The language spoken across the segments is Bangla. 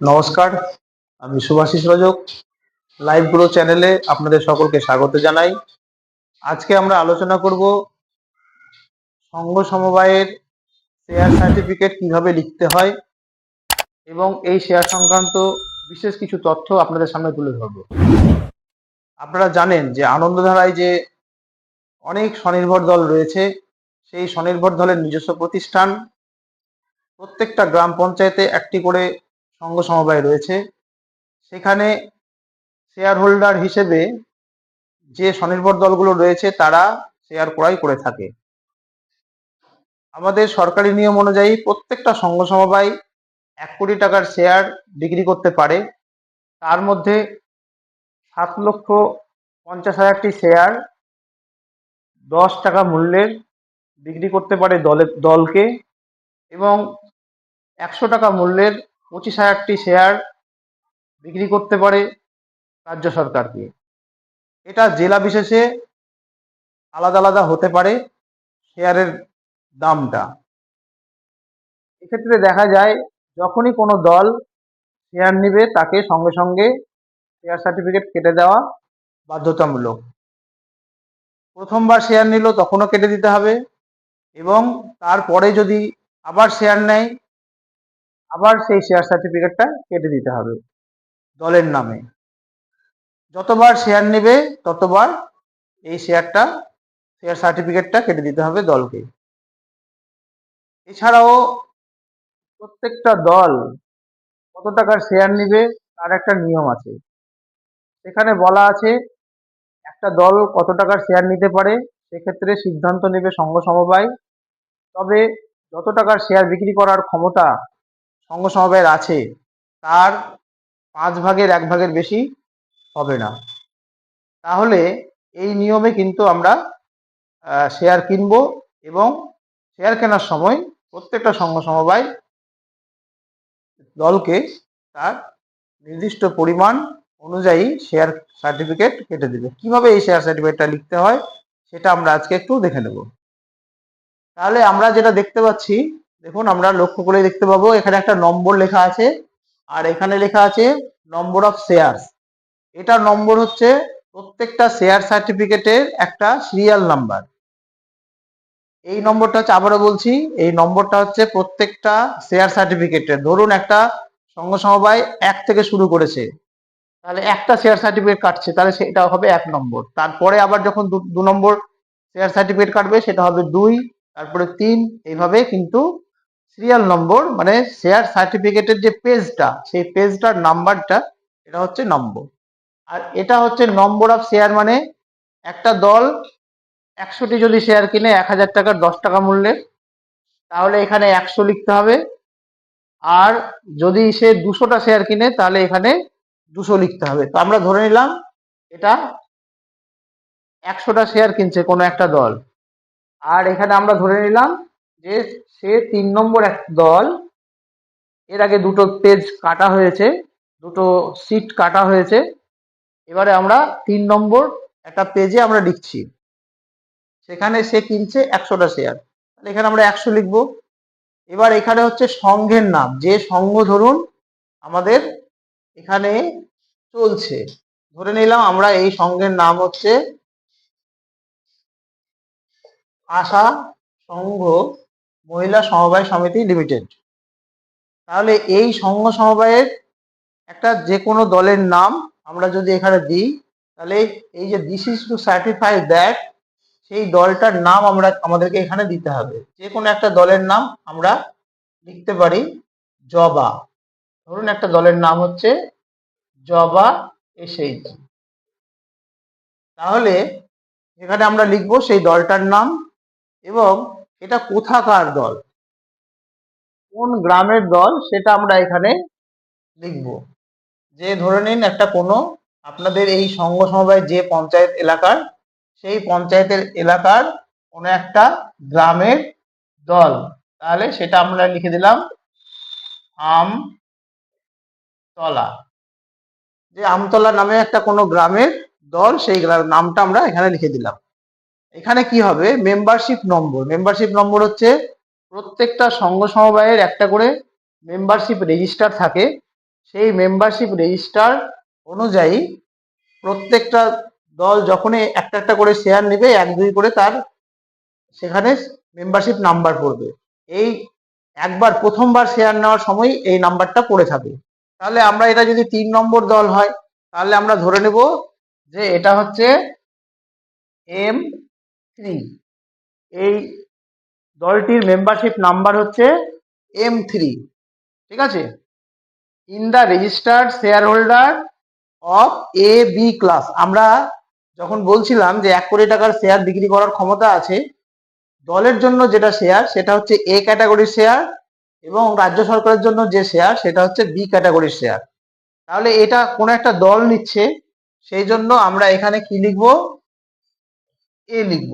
নমস্কার, আমি সুভাষিস রজক লাইভ গ্রো চ্যানেলে আপনাদের সকলকে স্বাগত জানাই। আজকে আমরা আলোচনা করব সংঘ সমবায়ের শেয়ার সার্টিফিকেট কীভাবে লিখতে হয় এবং এই শেয়ার সংক্রান্ত বিশেষ কিছু তথ্য আপনাদের সামনে তুলে ধরব। আপনারা জানেন যে আনন্দধারায় যে অনেক স্বনির্ভর দল রয়েছে, সেই স্বনির্ভর দলের নিজস্ব প্রতিষ্ঠান প্রত্যেকটা গ্রাম পঞ্চায়েতে একটি করে সংঘ সমবায় রয়েছে। সেখানে শেয়ার হোল্ডার হিসেবে যে স্বনির্ভর দলগুলো রয়েছে, তারা শেয়ার ক্রয় করে থাকে। আমাদের সরকারি নিয়ম অনুযায়ী প্রত্যেকটা সংঘ সমবায় এক কোটি টাকার শেয়ার বিক্রি করতে পারে। তার মধ্যে সাত লক্ষ পঞ্চাশ হাজারটি শেয়ার দশ টাকা মূল্যের বিক্রি করতে পারে দলের দলকে এবং একশো টাকা মূল্যের পঁচিশ হাজারটি শেয়ার বিক্রি করতে পারে রাজ্য সরকারকে। এটা জেলা বিশেষে আলাদা আলাদা হতে পারে শেয়ারের দামটা। এক্ষেত্রে দেখা যায়, যখনই কোনো দল শেয়ার নেবে, তাকে সঙ্গে সঙ্গে শেয়ার সার্টিফিকেট কেটে দেওয়া বাধ্যতামূলক। প্রথমবার শেয়ার নিল, তখনও কেটে দিতে হবে এবং তারপরে যদি আবার শেয়ার নেয় আবার সেই শেয়ার সার্টিফিকেটটা কেটে দিতে হবে দলের নামে। যতবার শেয়ার নেবে, ততবার এই শেয়ারটা শেয়ার সার্টিফিকেটটা কেটে দিতে হবে দলকে। এছাড়াও প্রত্যেকটা দল কত টাকার শেয়ার নেবে তার একটা নিয়ম আছে। সেখানে বলা আছে, একটা দল কত টাকার শেয়ার নিতে পারে সেক্ষেত্রে সিদ্ধান্ত নেবে সংঘ সমবায়। তবে যত টাকার শেয়ার বিক্রি করার ক্ষমতা সংঘ সমবায়ের আছে, তার পাঁচ ভাগের এক ভাগের বেশি হবে না। তাহলে এই নিয়মে কিন্তু আমরা শেয়ার কিনবো এবং শেয়ার কেনার সময় প্রত্যেকটা সংঘ সমবায় দলকে তার নির্দিষ্ট পরিমাণ অনুযায়ী শেয়ার সার্টিফিকেট কেটে দেবে। কীভাবে এই শেয়ার সার্টিফিকেটটা লিখতে হয়, সেটা আমরা আজকে একটু দেখে নেব। তাহলে আমরা যেটা দেখতে পাচ্ছি দেখুন, আমরা লক্ষ্য করে দেখতে পাবো, এখানে একটা নম্বর লেখা আছে, আর এখানে লেখা আছে নম্বর অফ শেয়ারস। এটা নম্বর হচ্ছে প্রত্যেকটা শেয়ার সার্টিফিকেটের একটা সিরিয়াল নাম্বার। এই নম্বরটা হচ্ছে, আবারও বলছি, এই নম্বরটা হচ্ছে প্রত্যেকটা শেয়ার সার্টিফিকেটের। ধরুন একটা সংঘ সমবায় এক থেকে শুরু করেছে, তাহলে একটা শেয়ার সার্টিফিকেট কাটছে, তাহলে সেটা হবে এক নম্বর। তারপরে আবার যখন দু নম্বর শেয়ার সার্টিফিকেট কাটবে, সেটা হবে দুই, তারপরে তিন, এইভাবে কিন্তু সিরিয়াল নম্বর মানে শেয়ার সার্টিফিকেটের যে পেজটা সেই পেজটার নাম্বারটা এটা হচ্ছে নম্বর আর এটা হচ্ছে নম্বর অফ শেয়ার মানে একটা দল একশোটি যদি শেয়ার কিনে এক হাজার টাকার দশ টাকা মূল্যের, তাহলে এখানে একশো লিখতে হবে। আর যদি সে দুশোটা শেয়ার কিনে, তাহলে এখানে দুশো লিখতে হবে। তো আমরা ধরে নিলাম এটা একশোটা শেয়ার কিনছে কোনো একটা দল। আর এখানে আমরা ধরে নিলাম যে সে তিন নম্বর এক দল, এর আগে দুটো পেজ কাটা হয়েছে, দুটো সিট কাটা হয়েছে। এবারে আমরা তিন নম্বর একটা পেজে আমরা লিখছি। সেখানে সে কিনছে একশোটা শেয়ার তাহলে এখানে আমরা একশো লিখব। এবার এখানে হচ্ছে সংঘের নাম। যে সংঘ ধরুন আমাদের এখানে চলছে। ধরে নিলাম আমরা এই সংঘের নাম হচ্ছে আশা সংঘ মহিলা সমবায় সমিতি লিমিটেড। তাহলে এই সংঘ সমবায়ের একটা যে কোনো দলের নাম আমরা যদি এখানে দিই, তাহলে এই যে this is to certify that সেই দলটার নাম আমরা, আমাদেরকে এখানে দিতে হবে। যে কোনো একটা দলের নাম আমরা লিখতে পারি জবা। ধরুন একটা দলের নাম হচ্ছে জবা এসএইচ। তাহলে এখানে আমরা লিখব সেই দলটার নাম এবং এটা কোথাকার দল? কোন গ্রামের দল? সেটা আমরা এখানে লিখব। যে ধরে নিন একটা কোনো আপনাদের এই সংঘ সমবায় যে পঞ্চায়েত এলাকার, সেই পঞ্চায়েতের এলাকার কোনো একটা গ্রামের দল। তাহলে সেটা আমরা লিখে দিলাম আমতলা। যে আমতলা নামে একটা কোনো গ্রামের দল, সেই গ্রামের নামটা আমরা এখানে লিখে দিলাম। এখানে কি হবে? মেম্বারশিপ নম্বর মেম্বারশিপ নম্বর হচ্ছে প্রত্যেকটা সংঘ সমবায়ের একটা করে মেম্বারশিপ রেজিস্টার থাকে। সেই মেম্বারশিপ রেজিস্টার অনুযায়ী প্রত্যেকটা দল যখনই একটা একটা করে শেয়ার নেবে, এক দুই করে তার সেখানে মেম্বারশিপ নাম্বার পড়বে। এই একবার প্রথমবার শেয়ার নেওয়ার সময় এই নাম্বারটা পড়ে থাকে। তাহলে আমরা এটা যদি তিন নম্বর দল হয়, তাহলে আমরা ধরে নেব যে এটা হচ্ছে এম থ্রি এই দলটির মেম্বারশিপ নাম্বার হচ্ছে এম থ্রি ঠিক আছে? In the registered shareholder of A B class আমরা যখন বলছিলাম যে এক কোটি টাকার শেয়ার বিক্রি করার ক্ষমতা আছে, দলের জন্য যেটা শেয়ার সেটা হচ্ছে এ ক্যাটাগরির শেয়ার এবং রাজ্য সরকারের জন্য যে শেয়ার সেটা হচ্ছে বি ক্যাটাগরির শেয়ার তাহলে এটা কোনো একটা দল নিচ্ছে, সেই জন্য আমরা এখানে কি লিখব? এ লিখব।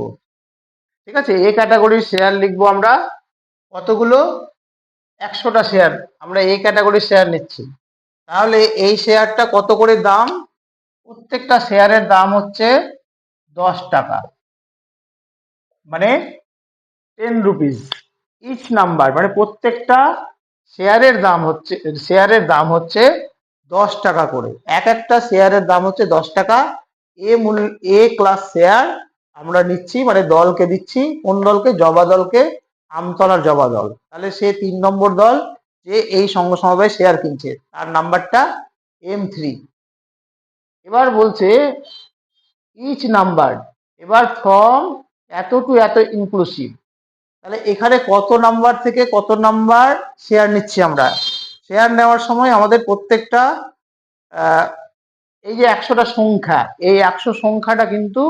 ঠিক আছে? এ ক্যাটাগরির শেয়ার লিখব আমরা। কতগুলো? একশোটা শেয়ার আমরা এই ক্যাটাগরির শেয়ার নিচ্ছি। তাহলে এই শেয়ারটা কত করে দাম? প্রত্যেকটা শেয়ারের দাম হচ্ছে দশ টাকা। মানে টেন রুপিস ইচ নাম্বার মানে প্রত্যেকটা শেয়ারের দাম হচ্ছে শেয়ারের দাম হচ্ছে দশ টাকা করে। এক একটা শেয়ারের দাম হচ্ছে দশ টাকা। এ মূল এ ক্লাস শেয়ার আমরা নিচ্ছি মানে দলকে দিচ্ছি, কোন দলকে? জবা দলকে, আমতলার জবা দল। তাহলে সে তিন নম্বর দল, যে এই সংঘ সমবায় শেয়ার কিনছে। তার নাম্বারটা এম থ্রি এবার বলছে ইচ নাম্বার এবার ফ্রম এত টু এত ইনক্লুসিভ তাহলে এখানে কত নাম্বার থেকে কত নাম্বার শেয়ার নিচ্ছি আমরা? শেয়ার নেওয়ার সময় আমাদের প্রত্যেকটা এই যে একশোটা সংখ্যা, এই একশো সংখ্যাটা কিন্তু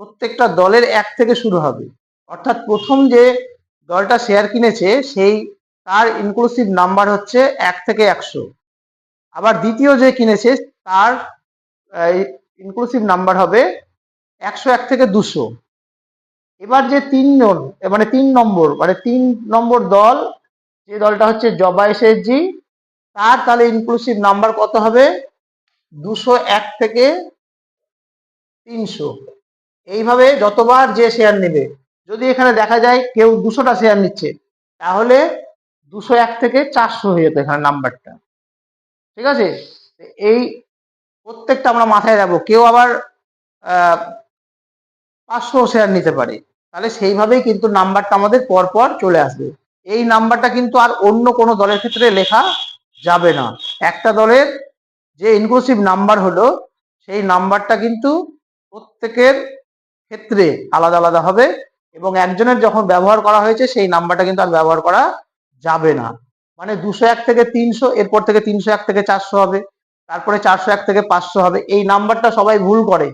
প্রত্যেকটা দলের এক থেকে শুরু হবে। অর্থাৎ প্রথম যে দলটা শেয়ার কিনেছে, সেই তার ইনক্লুসিভ নাম্বার হচ্ছে এক থেকে একশো। আবার দ্বিতীয় যে কিনেছে, তার ইনক্লুসিভ নাম্বার হবে একশো এক থেকে দুশো। এবার যে তিনজন মানে তিন নম্বর মানে তিন নম্বর দল, যে দলটা হচ্ছে জবাই এসএসজি তার তাহলে ইনক্লুসিভ নাম্বার কত হবে? দুশো এক থেকে তিনশো। এইভাবে যতবার যে শেয়ার নেবে, যদি এখানে দেখা যায় কেউ দুশোটা শেয়ার নিচ্ছে, তাহলে দুশো এক থেকে চারশো হয়ে যেত এখানে নাম্বারটা ঠিক আছে? এই প্রত্যেকটা আমরা মাথায় রাখব, কেউ আবার পাঁচশো শেয়ার নিতে পারে। তাহলে সেইভাবেই কিন্তু নাম্বারটা আমাদের পরপর চলে আসবে। এই নাম্বারটা কিন্তু আর অন্য কোনো দলের ক্ষেত্রে লেখা যাবে না। একটা দলের যে ইনক্লুসিভ নাম্বার হলো, সেই নাম্বারটা কিন্তু প্রত্যেকের ক্ষেত্রে আলাদা আলাদা হবে এবং একজনের যখন ব্যবহার করা হয়েছে, সেই নাম্বারটা কিন্তু আর ব্যবহার করা যাবে না। মানে দুশো এক থেকে তিনশো, এরপর থেকে তিনশো এক থেকে চারশো হবে, তারপরে চারশো এক থেকে পাঁচশো হবে, এই নাম্বারটা সবাই ভুল করে।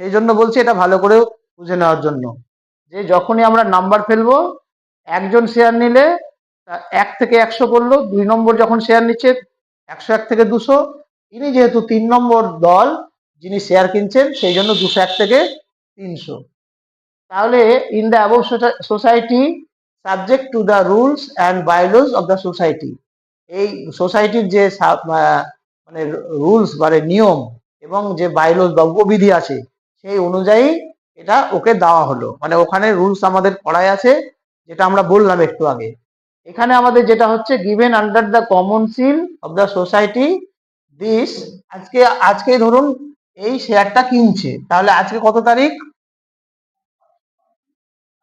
সেই জন্য বলছি এটা ভালো করে বুঝে নেওয়ার জন্য। যে যখনই আমরা নাম্বার ফেলব, একজন শেয়ার নিলে এক থেকে একশো করল দুই নম্বর যখন শেয়ার নিচ্ছে, একশো এক থেকে দুশো। ইনি যেহেতু তিন নম্বর দল, যিনি শেয়ার কিনছেন, সেই জন্য দুশো এক থেকে তিনশো। তাহলে in the above society subject to the rules and bylaws of the society এই সোসাইটির যে মানে রুলস মানে নিয়ম এবং যে বাইলস বা উপবিধি আছে, সেই অনুযায়ী এটা ওকে দেওয়া হলো। মানে ওখানে রুলস আমাদের পড়ায় আছে, যেটা আমরা বললাম একটু আগে। এখানে আমাদের যেটা হচ্ছে given under the common seal of the society this আজকে আজকে ধরুন এই শেয়ারটা কিনছে, তাহলে আজকে কত তারিখ?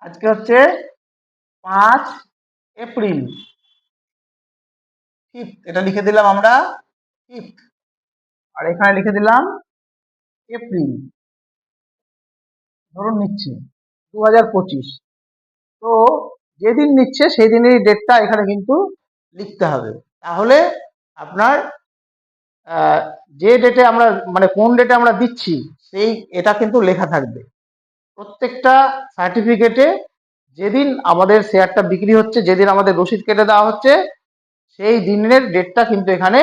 আজকে হচ্ছে পাঁচ এপ্রিল। ফিফথ এটা লিখে দিলাম আমরা ফিফথ আর এখানে লিখে দিলাম এপ্রিল। ধরুন নিচ্ছে দু হাজার পঁচিশ। তো যেদিন নিচ্ছে সেই দিনের ডেটটা এখানে কিন্তু লিখতে হবে। তাহলে আপনার যে ডেটে আমরা মানে কোন ডেটে আমরা দিচ্ছি, সেই, এটা কিন্তু লেখা থাকবে। প্রত্যেকটা সার্টিফিকেটে যেদিন আমাদের শেয়ারটা বিক্রি হচ্ছে, যেদিন আমাদের রসিদ কেটে দেওয়া হচ্ছে, সেই দিনের ডেটটা কিন্তু এখানে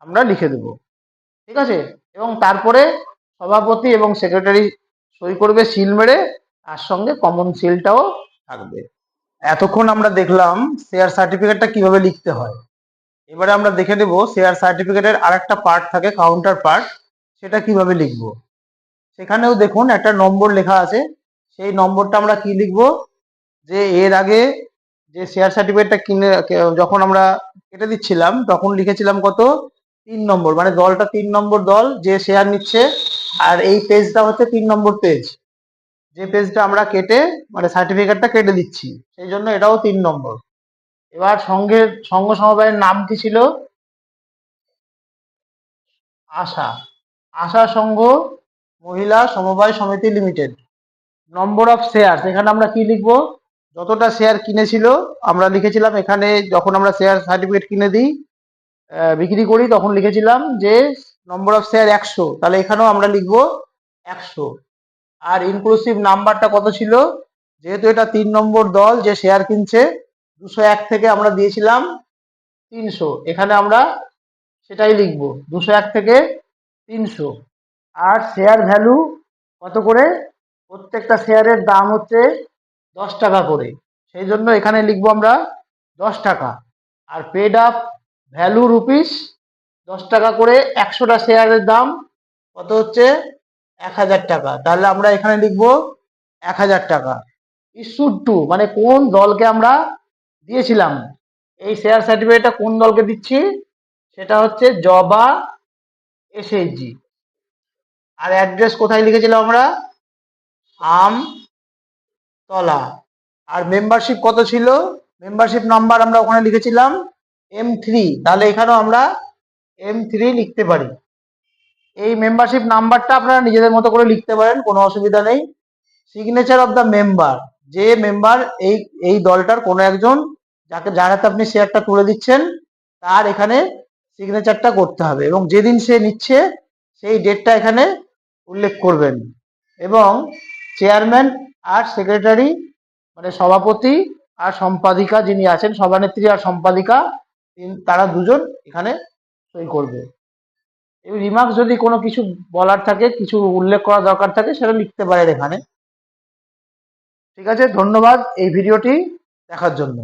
আমরা লিখে দেব। ঠিক আছে? এবং তারপরে সভাপতি এবং সেক্রেটারি সই করবে সিল মেরে, তার সঙ্গে কমন সিলটাও থাকবে। এতক্ষণ আমরা দেখলাম শেয়ার সার্টিফিকেটটা কীভাবে লিখতে হয়। এবারে আমরা দেখে নেব শেয়ার সার্টিফিকেটের আরেকটা পার্ট থাকে কাউন্টার পার্ট সেটা কীভাবে লিখব। সেখানেও দেখুন একটা নম্বর লেখা আছে। সেই নম্বরটা আমরা কি লিখব? যে এর আগে যে শেয়ার সার্টিফিকেটটা কিনে যখন আমরা কেটে দিচ্ছিলাম, তখন লিখেছিলাম কত? তিন নম্বর। মানে দলটা তিন নম্বর দল, যে শেয়ার নিচ্ছে, আর এই পেজটা হচ্ছে তিন নম্বর পেজ যে পেজটা আমরা কেটে মানে সার্টিফিকেটটা কেটে দিচ্ছি, সেই জন্য এটাও তিন নম্বর। এবার সঙ্গের সঙ্গ সমবায়ের নাম কি ছিল? আশা। আশা সংঘ মহিলা সমবায় সমিতি লিমিটেড। নম্বর অফ শেয়ার এখানে আমরা কি লিখব? যতটা শেয়ার কিনেছিল, আমরা লিখেছিলাম এখানে যখন আমরা শেয়ার সার্টিফিকেট কিনে দিই বিক্রি করি, তখন লিখেছিলাম যে নম্বর অফ শেয়ার একশো। তাহলে এখানেও আমরা লিখব একশো। আর ইনক্লুসিভ নাম্বারটা কত ছিল? যেহেতু এটা তিন নম্বর দল, যে শেয়ার কিনছে, দুশো এক থেকে আমরা দিয়েছিলাম তিনশো। এখানে আমরা সেটাই লিখব, দুশো এক থেকে তিনশো। আর শেয়ার ভ্যালু কত করে? প্রত্যেকটা শেয়ারের দাম হচ্ছে দশ টাকা করে। সেই জন্য এখানে লিখব আমরা দশ টাকা। আর পেড আপ ভ্যালু রুপিস দশ টাকা করে একশোটা শেয়ারের দাম কত হচ্ছে? এক হাজার টাকা। তাহলে আমরা এখানে লিখব এক হাজার টাকা। ইস্যুড টু মানে কোন দলকে আমরা দিয়েছিলাম? এই শেয়ার সার্টিফিকেটটা কোন দলকে দিচ্ছি? সেটা হচ্ছে জবা এসএইচজি আর অ্যাড্রেস কোথায় লিখেছিলাম আমরা? আম তলা আর মেম্বারশিপ কত ছিল? মেম্বারশিপ নাম্বার আমরা ওখানে লিখেছিলাম এম থ্রি তাহলে এখানেও আমরা এম থ্রি লিখতে পারি। এই মেম্বারশিপ নাম্বারটা আপনারা নিজেদের মতো করে লিখতে পারেন, কোনো অসুবিধা নেই। সিগনেচার অফ দ্য মেম্বার যে মেম্বার এই এই দলটার কোনো একজন যাকে, যার হাতে আপনি শেয়ারটা তুলে দিচ্ছেন, তার এখানে সিগনেচারটা করতে হবে। এবং যেদিন সে নিচ্ছে সেই ডেটটা এখানে উল্লেখ করবেন। এবং চেয়ারম্যান আর সেক্রেটারি মানে সভাপতি আর সম্পাদিকা যিনি আছেন, সভানেত্রী আর সম্পাদিকা তারা দুজন এখানে সই করবে। এই রিমার্কস যদি কোনো কিছু বলার থাকে, কিছু উল্লেখ করা দরকার থাকে, সেটা লিখতে পারেন এখানে। ঠিক আছে, ধন্যবাদ এই ভিডিওটি দেখার জন্য।